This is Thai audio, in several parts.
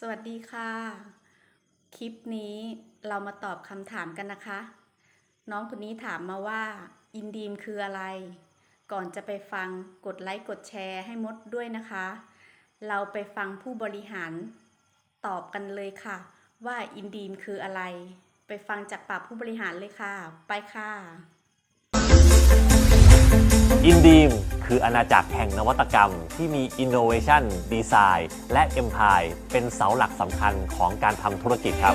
สวัสดีค่ะ คลิปนี้เรามาตอบคำถามกันนะคะ น้องคนนี้ถามมาว่า อินดีมคืออะไร ก่อนจะไปฟังกดไลค์กดแชร์ให้มดด้วยนะคะ เราไปฟังผู้บริหารตอบกันเลยค่ะ ว่าอินดีมคืออะไร ไปฟังจากปากผู้บริหารเลยค่ะ ไปค่ะ อินดีม คืออาณาจักรแห่งนวัตกรรม ที่มี Innovation Design และ Empire เป็นเสาหลักสำคัญของการทำธุรกิจครับ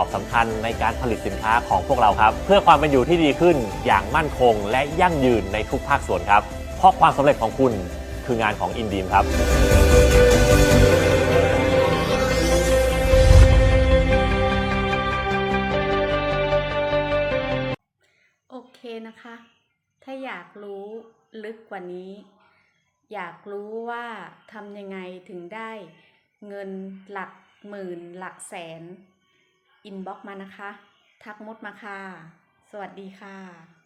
บสำคัญในการผลิตสินค้าของพวกเราครับ เพื่อความเป็นอยู่ที่ดีขึ้นอย่างมั่นคง และยั่งยืนในทุกภาคส่วนครับเพราะความสำเร็จของคุณคืองานของอินดีมครับโอเคนะคะ ถ้าอยากรู้ลึกกว่านี้ อยากรู้ว่าทำยังไงถึงได้เงินหลักหมื่นหลักแสน อินบ็อกมานะคะ ทักมดมาค่ะ สวัสดีค่ะ